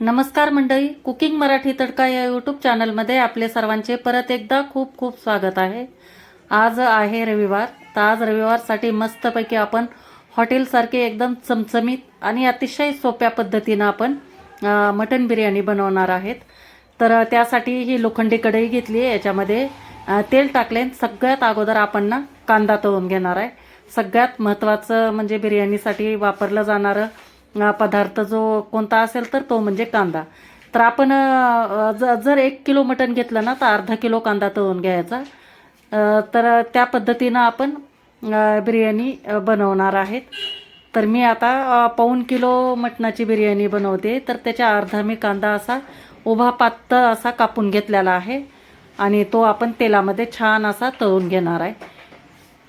नमस्कार मंडळी कुकिंग मराठी तडका या यूट्यूब चॅनलमध्ये आपले सर्वांचे परत एकदा खूप खूप स्वागत आहे. आज आहे रविवार तर आज रविवारसाठी मस्तपैकी आपण हॉटेलसारखे एकदम चमचमीत आणि अतिशय सोप्या पद्धतीनं आपण मटन मटण बिर्याणी बनवणार आहेत. तर त्यासाठी ही लोखंडी कढई घेतली आहे याच्यामध्ये तेल टाकले. सगळ्यात अगोदर आपण ना कांदा तळून घेणार आहे. सगळ्यात महत्त्वाचं म्हणजे बिर्याणीसाठी वापरलं जाणारं पदार्थ जो कोणता असेल तर तो म्हणजे कांदा. तर आपण ज जर एक किलो मटण घेतलं ना तर अर्धा किलो कांदा तळून घ्यायचा. तर त्या पद्धतीनं आपण बिर्याणी बनवणार आहेत. तर मी आता पाऊण किलो मटणाची बिर्याणी बनवते. तर त्याच्या अर्धा मी कांदा असा उभा पातळ असा कापून घेतलेला आहे. आणि तो आपण तेलामध्ये छान असा तळून घेणार आहे.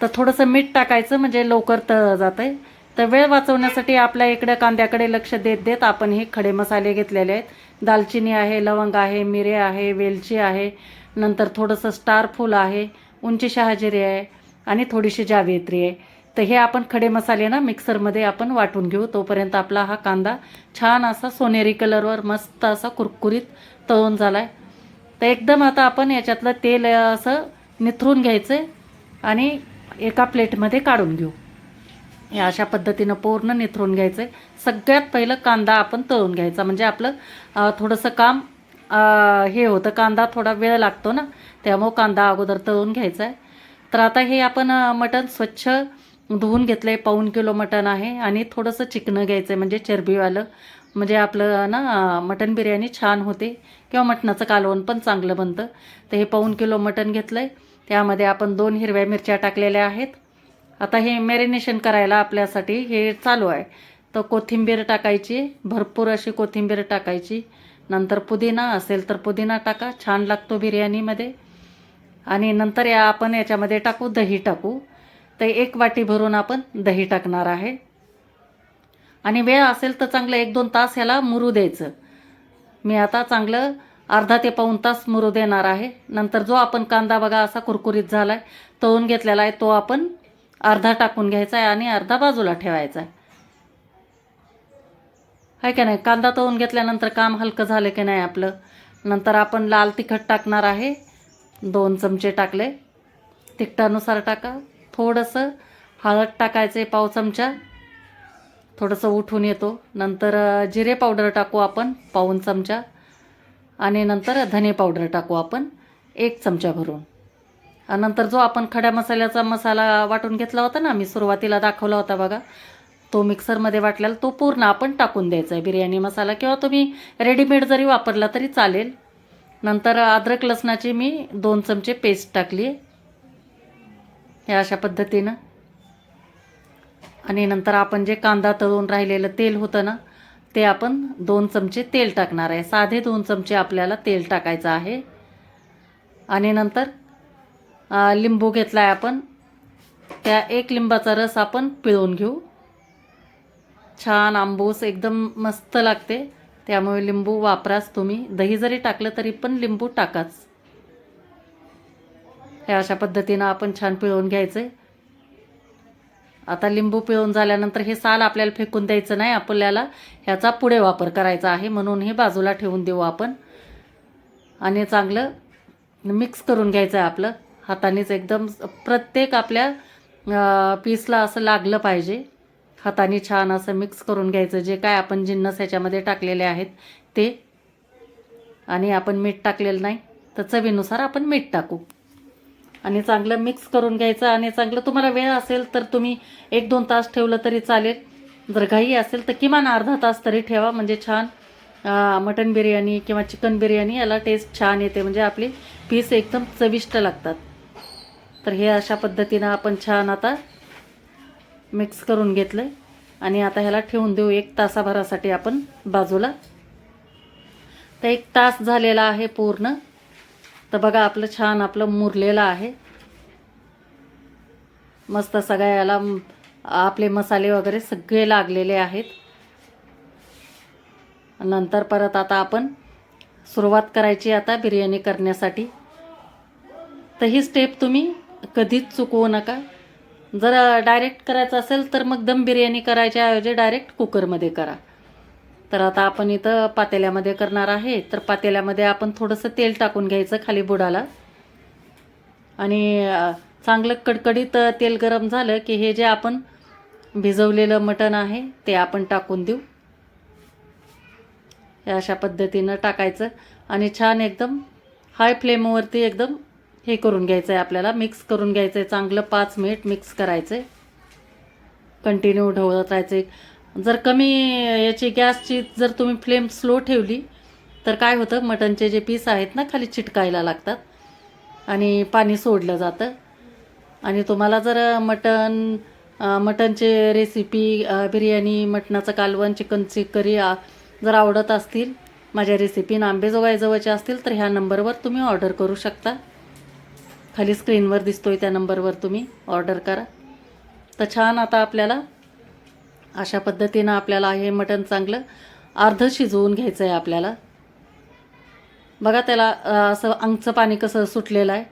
तर थोडंसं मीठ टाकायचं म्हणजे लवकर तळलं जातं आहे तर वेळ वाचवण्यासाठी आपल्या इकडे कांद्याकडे लक्ष देत देत आपण हे खडे मसाले घेतलेले आहेत. दालचिनी आहे लवंग आहे मिरे आहे वेलची आहे नंतर थोडंसं स्टार फूल आहे उंची शहाजिरी आहे आणि थोडीशी जावेत्री आहे. तर हे आपण खडे मसाले ना मिक्सरमध्ये आपण वाटून घेऊ. तोपर्यंत आपला हा कांदा छान असा सोनेरी कलरवर मस्त असा कुरकुरीत तळून झाला आहे तर एकदम आता आपण याच्यातलं तेल असं निथरून घ्यायचं आहे आणि एका प्लेटमध्ये काढून घेऊ. हे अशा पद्धतीनं पूर्ण निथरून घ्यायचं आहे सगळ्यात पहिलं कांदा आपण तळून घ्यायचा. म्हणजे आपलं थोडंसं काम हे होतं कांदा थोडा वेळ लागतो ना त्यामुळं कांदा अगोदर तळून घ्यायचा आहे तर आता हे आपण मटण स्वच्छ धुवून घेतलं आहे पाऊण किलो मटण आहे आणि थोडंसं चिकनं घ्यायचं आहे म्हणजे चरबीवालं म्हणजे आपलं ना मटण बिर्याणी छान होते. किंवा मटणाचं कालवण पण चांगलं बनतं. तर हे पाऊण किलो मटण घेतलं आहे त्यामध्ये आपण दोन हिरव्या मिरच्या टाकलेल्या आहेत. आता हे मॅरिनेशन करायला आपल्यासाठी हे चालू आहे. तर कोथिंबीर टाकायची भरपूर अशी कोथिंबीर टाकायची. नंतर पुदिना असेल तर पुदिना टाका छान लागतो बिर्याणीमध्ये. आणि नंतर या आपण याच्यामध्ये टाकू दही टाकू. तर एक वाटी भरून आपण दही टाकणार आहे. आणि वेळ असेल तर चांगलं एक दोन तास ह्याला मुरू द्यायचं. मी आता चांगलं अर्धा ते पाऊण तास मुरू देणार आहे. नंतर जो आपण कांदा बघा असा कुरकुरीत झाला आहे तळून घेतलेला आहे तो आपण अर्धा टाकून घ्यायचा आहे आणि अर्धा बाजूला ठेवायचा आहे. आहे का नाही? कांदा तळून घेतल्यानंतर काम हलकं झालं की नाही आपलं? नंतर आपण लाल तिखट टाकणार आहे. दोन चमचे टाकले. तिखटानुसार टाका. थोडंसं हळद टाकायचं आहे पाव चमचा. थोडंसं उठून येतो. नंतर जिरे पावडर टाकू आपण पाऊन चमचा. आणि नंतर धने पावडर टाकू आपण एक चमचा भरून. नंतर जो आपण खड्या मसाल्याचा मसाला वाटून घेतला होता ना मी सुरुवातीला दाखवला होता बघा तो मिक्सरमध्ये वाटलेला तो पूर्ण आपण टाकून द्यायचा आहे बिर्याणी मसाला किंवा तुम्ही रेडीमेड जरी वापरला तरी चालेल. नंतर अद्रक लसणाची मी दोन चमचे पेस्ट टाकली हे अशा पद्धतीनं. आणि नंतर आपण जे कांदा तळून राहिलेलं तेल होतं ना ते आपण दोन चमचे तेल टाकणार आहे. साधे दोन चमचे आपल्याला तेल टाकायचं आहे. आणि नंतर लिंबू घेतला आहे आपण. त्या एक लिंबाचा रस आपण पिळून घेऊ. छान आंबूस एकदम मस्त लागते. त्यामुळे लिंबू वापराच तुम्ही. दही जरी टाकलं तरी पण लिंबू टाकाच. हे अशा पद्धतीनं आपण छान पिळून घ्यायचं आहे आता लिंबू पिळून झाल्यानंतर हे साल आपल्याला फेकून द्यायचं नाही. आपल्याला ह्याचा पुढे वापर करायचा आहे. म्हणून हे बाजूला ठेवून देऊ आपण. आणि चांगलं मिक्स करून घ्यायचं आहे आपलं. हातानेच एकदम प्रत्येक आपल्या पीसला असं लागलं पाहिजे. हाताने छान असं मिक्स करून घ्यायचं. जे काय आपण जिन्नस ह्याच्यामध्ये टाकलेले आहेत ते. आणि आपण मीठ टाकलेलं नाही तर चवीनुसार आपण मीठ टाकू. आणि चांगलं मिक्स करून घ्यायचं आणि चांगलं तुम्हाला वेळ असेल तर तुम्ही एक दोन तास ठेवलं तरी चालेल. जर घाई असेल तर किमान अर्धा तास तरी ठेवा. म्हणजे छान मटन बिर्याणी किंवा चिकन बिर्याणी याला टेस्ट छान येते. म्हणजे आपली पीस एकदम चविष्ट लागतात. तर हे अशा पद्धतीनं आपण छान आता मिक्स करून घेतलं आहे आणि आता ह्याला ठेवून देऊ एक तासाभरासाठी आपण बाजूला. तर एक तास झालेला आहे पूर्ण. तर बघा आपलं छान आपलं मुरलेलं आहे. मस्त सगळ्या याला आपले मसाले वगैरे सगळे लागलेले आहेत. नंतर परत आता आपण सुरुवात करायची आता बिर्याणी करण्यासाठी. तर ही स्टेप तुम्ही कधीच चुकवू नका. जर डायरेक्ट करायचं असेल तर मग दम बिर्याणी करायच्या ऐवजी डायरेक्ट कुकरमध्ये करा. तर आता आपण इथं पातेल्यामध्ये करणार आहे. तर पातेल्यामध्ये आपण थोडंसं तेल टाकून घ्यायचं खाली बुडाला. आणि चांगलं कडकडीत तेल गरम झालं की हे जे आपण भिजवलेलं मटण आहे ते आपण टाकून देऊ. हे अशा पद्धतीनं टाकायचं. आणि छान एकदम हाय फ्लेमवरती एकदम हे करून घ्यायचं आहे आपल्याला. मिक्स करून घ्यायचं आहे चांगलं पाच मिनिट मिक्स करायचं आहे कंटिन्यू ढवळत राहायचं जर कमी याची गॅसची जर तुम्ही फ्लेम स्लो ठेवली तर काय होतं? मटणचे जे पीस आहेत ना खाली चिटकायला लागतात. आणि पाणी सोडलं जातं. आणि तुम्हाला जर मटण मटनचे मटणचे रेसिपी बिर्याणी मटणाचं कालवण चिकनची करी जर आवडत असतील माझ्या रेसिपी आंबेजोगाईजवळच्या असतील तर ह्या नंबरवर तुम्ही ऑर्डर करू शकता. खाली स्क्रीनवर दिसतोय त्या नंबरवर तुम्ही. ऑर्डर करा. तर छान आता आपल्याला अशा पद्धतीनं आपल्याला हे मटण चांगलं अर्ध शिजवून घ्यायचं आहे आपल्याला. बघा त्याला असं अंगचं पाणी कसं सुटलेलं आहे.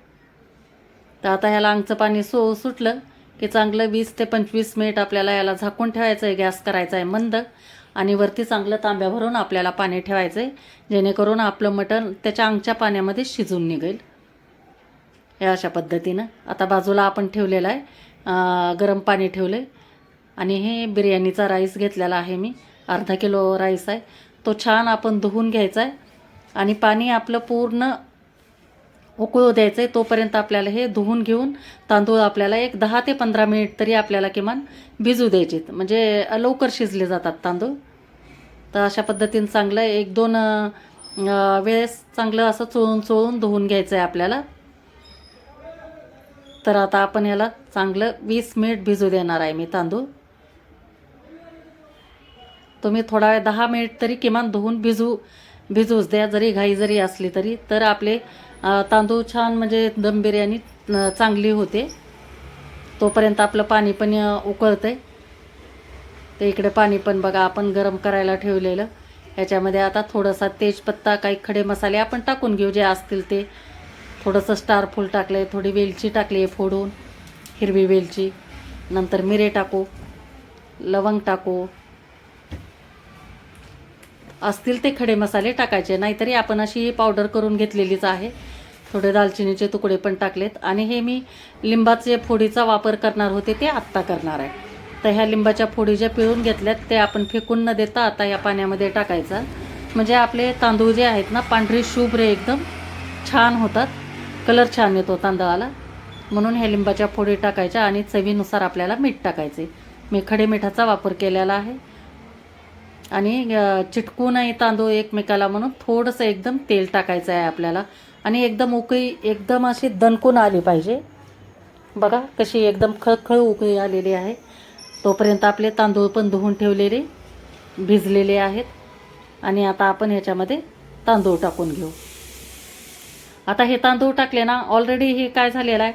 तर आता ह्याला अंगचं पाणी सो सुटलं की चांगलं वीस ते पंचवीस मिनिट आपल्याला याला झाकून ठेवायचं आहे गॅस करायचा आहे मंद. आणि वरती चांगलं तांब्या भरून आपल्याला पाणी ठेवायचं आहे जेणेकरून आपलं मटण त्याच्या अंगच्या पाण्यामध्ये शिजून निघेल. हे अशा पद्धतीनं. आता बाजूला आपण ठेवलेलं आहे. गरम पाणी ठेवलं आहे आणि हे बिर्याणीचा राईस घेतलेला आहे मी. अर्धा किलो राईस आहे. तो छान आपण धुवून घ्यायचा आहे आणि पाणी आपलं पूर्ण उकळू द्यायचं आहे तोपर्यंत आपल्याला हे धुवून घेऊन तांदूळ आपल्याला एक दहा ते पंधरा मिनिट तरी आपल्याला किमान भिजू द्यायचेत. म्हणजे लवकर शिजले जातात तांदूळ. तर अशा पद्धतीनं चांगलं एक दोन वेळेस चांगलं असं चोळून चोळून धुवून घ्यायचं आहे आपल्याला. तर आता आपण याला चांगलं वीस मिनिट भिजू देणार आहे मी तांदूळ. तुम्ही थोडा वेळ दहा मिनिट तरी किमान धुवून भिजू भिजूच द्या जरी घाई जरी असली तरी. तर आपले तांदूळ छान म्हणजे दम बिर्याणी चांगली होते. तोपर्यंत आपलं पाणी पण उकळतं आहे ते इकडे पाणी पण बघा आपण गरम करायला ठेवलेलं. याच्यामध्ये आता थोडासा तेजपत्ता काही खडे मसाले आपण टाकून घेऊ जे असतील ते. थोडंसं स्टार फूल टाकलं आहे थोडी वेलची टाकली आहे फोडून हिरवी वेलची. नंतर मिरे टाकू लवंग टाकू. असतील ते खडे मसाले टाकायचे नाहीतरी आपण अशी पावडर करून घेतलेलीच आहे. थोडे दालचिनीचे तुकडे पण टाकलेत. आणि हे मी लिंबाचे फोडीचा वापर करणार होते ते आत्ता करणार आहे. तर ह्या लिंबाच्या फोडी ज्या पिळून घेतल्यात ते आपण फेकून न देता आता या पाण्यामध्ये टाकायचा. म्हणजे आपले तांदूळ जे आहेत ना पांढरे शुभ्र एकदम छान होतात. कलर छान येतो तांदळाला. म्हणून ह्या लिंबाच्या फोडी टाकायच्या आणि चवीनुसार आपल्याला मीठ टाकायचे. मी खडे मिठाचा वापर केलेला आहे. आणि अ, चिटकू तांदूळ एकमेकाला म्हणून थोडंसं एकदम तेल टाकायचं आहे आपल्याला. आणि एकदम उकळी एकदम अशी दणकून आली पाहिजे. बघा कशी एकदम खळखळ उकळी आलेली आहे. तोपर्यंत आपले तांदूळ पण धुवून ठेवलेले भिजलेले आहेत. आणि आता आपण ह्याच्यामध्ये तांदूळ टाकून घेऊ. आता हे तांदूळ टाकले ना ऑलरेडी हे काय झालेलं आहे?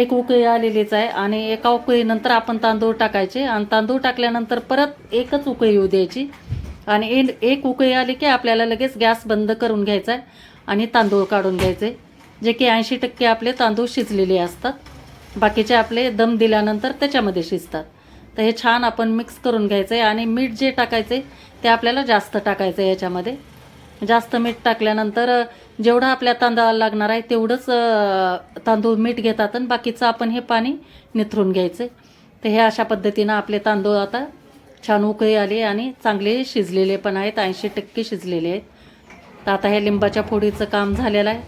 एक उकळी आलेलीच आहे आणि एका उकळीनंतर आपण तांदूळ टाकायचे आणि तांदूळ टाकल्यानंतर परत एकच उकळी येऊ द्यायची. आणि ए- एक उकळी आली की आपल्याला लगेच गॅस बंद करून घ्यायचा आहे आणि तांदूळ काढून घ्यायचे. जे की ऐंशी टक्के आपले तांदूळ शिजलेले असतात. बाकीचे आपले दम दिल्यानंतर त्याच्यामध्ये शिजतात. तर हे छान आपण मिक्स करून घ्यायचं आहे आणि मीठ जे टाकायचे ते आपल्याला जास्त टाकायचं आहे याच्यामध्ये. जास्त मीठ टाकल्यानंतर जेवढं आपल्या तांदळाला लागणार आहे तेवढंच तांदूळ मीठ घेतात आणि बाकीचं आपण हे पाणी निथरून घ्यायचं तर हे अशा पद्धतीनं आपले तांदूळ आता छान उकळी आले आणि चांगले शिजलेले पण आहेत ऐंशी टक्के शिजलेले आहेत. तर आता हे लिंबाच्या फोडीचं काम झालेलं आहे.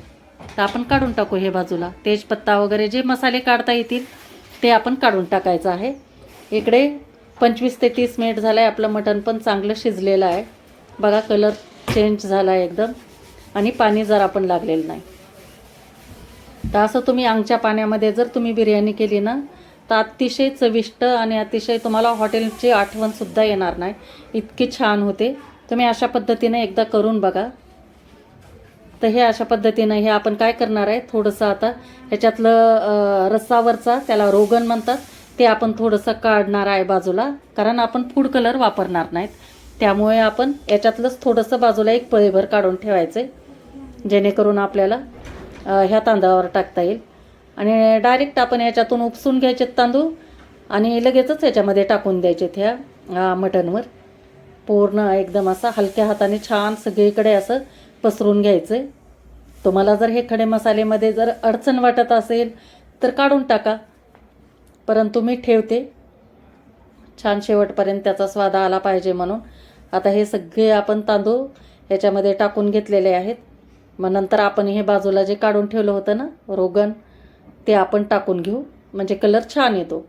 तर आपण काढून टाकू हे बाजूला. तेजपत्ता वगैरे जे मसाले काढता येतील ते आपण काढून टाकायचं आहे. इकडे पंचवीस ते तीस मिनिट झालं आहे आपलं मटण पण चांगलं शिजलेलं आहे. बघा कलर चेंज झाला आहे एकदम. आणि पाणी जर आपण लागलेलं नाही. तर असं तुम्ही अंगच्या पाण्यामध्ये जर तुम्ही बिर्याणी केली ना तर अतिशय चविष्ट आणि अतिशय तुम्हाला हॉटेलची आठवणसुद्धा येणार नाही. इतकी छान होते. तुम्ही अशा पद्धतीने एकदा करून बघा. तर हे अशा पद्धतीनं हे आपण काय करणार आहे थोडंसं आता ह्याच्यातलं रस्सावरचा त्याला रोगन म्हणतात ते आपण थोडंसं काढणार आहे बाजूला कारण आपण फूड कलर वापरणार नाहीत. त्यामुळे आपण याच्यातलंच थोडंसं बाजूला एक पळेभर काढून ठेवायचं आहे जेणेकरून आपल्याला ह्या तांदळावर टाकता येईल. आणि डायरेक्ट आपण याच्यातून उपसून घ्यायचे तांदूळ आणि लगेचच याच्यामध्ये टाकून द्यायचे ह्या मटणवर. पूर्ण एकदम असा हलक्या हाताने छान सगळीकडे असं पसरून घ्यायचं. आहे तुम्हाला जर हे खडे मसालेमध्ये जर अडचण वाटत असेल तर काढून टाका. परंतु मी ठेवते. छान शेवटपर्यंत त्याचा स्वाद आला पाहिजे म्हणून. आता हे सगळे आपण तांदूळ ह्याच्यामध्ये टाकून घेतलेले आहेत. मग नंतर आपण हे बाजूला जे काढून ठेवलं होतं ना रोगन ते आपण टाकून घेऊ. म्हणजे कलर छान येतो.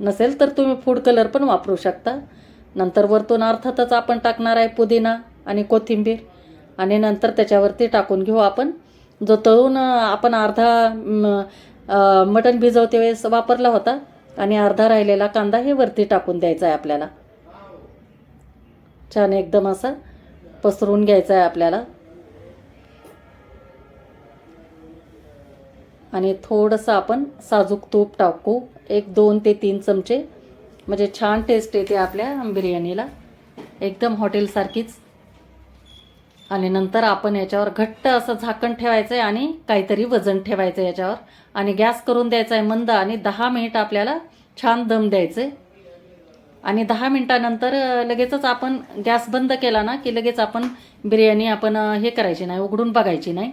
नसेल तर तुम्ही फूड कलर पण वापरू शकता. नंतर वरतून अर्थातच आपण टाकणार आहे पुदिना आणि कोथिंबीर. आणि नंतर त्याच्यावरती टाकून घेऊ आपण. जो तळून आपण अर्धा मटण भिजवते वेळेस वापरला होता. आणि अर्धा राहिलेला कांदा हे वरती टाकून द्यायचा आहे आपल्याला. छान एकदम असा पसरून घ्यायचा आहे आपल्याला. आणि थोडंसं आपण साजूक तूप टाकू. एक दोन ते तीन चमचे. म्हणजे छान टेस्ट येते आपल्या बिर्याणीला. एकदम हॉटेलसारखीच आणि नंतर आपण याच्यावर घट्ट असं झाकण ठेवायचं आहे आणि काहीतरी वजन ठेवायचं आहे याच्यावर. आणि गॅस करून द्यायचा आहे मंद आणि दहा मिनिट आपल्याला छान दम द्यायचं आहे आणि दहा मिनटानंतर लगेचच आपण गॅस बंद केला ना की लगेच आपण बिर्याणी आपण हे करायची नाही उघडून बघायची नाही.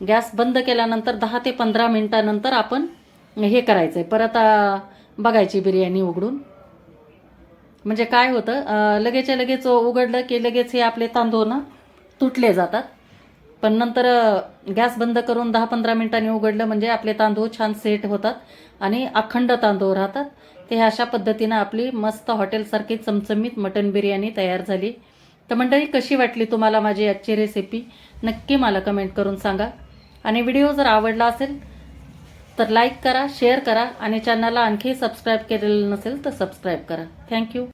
गॅस बंद केल्यानंतर दहा ते पंधरा मिनटानंतर आपण हे करायचं आहे परत बघायची बिर्याणी उघडून. म्हणजे काय होतं लगेचच्या लगेच उघडलं की लगेच हे आपले तांदूळ ना तुटले जातात. पण नंतर गॅस बंद करून दहा पंधरा मिनिटांनी उघडलं म्हणजे आपले तांदूळ छान सेट होतात आणि अखंड तांदूळ राहतात. ते अशा पद्धतीनं आपली मस्त हॉटेलसारखी चमचमीत मटन बिर्याणी तयार झाली. तर मंडळी कशी वाटली तुम्हाला माझी आजची रेसिपी नक्की मला कमेंट करून सांगा. आणि व्हिडिओ जर आवडला असेल तर लाईक करा शेअर करा आणि चॅनलला आणखी सबस्क्राईब केलेलं नसेल तर सबस्क्राईब करा. थँक्यू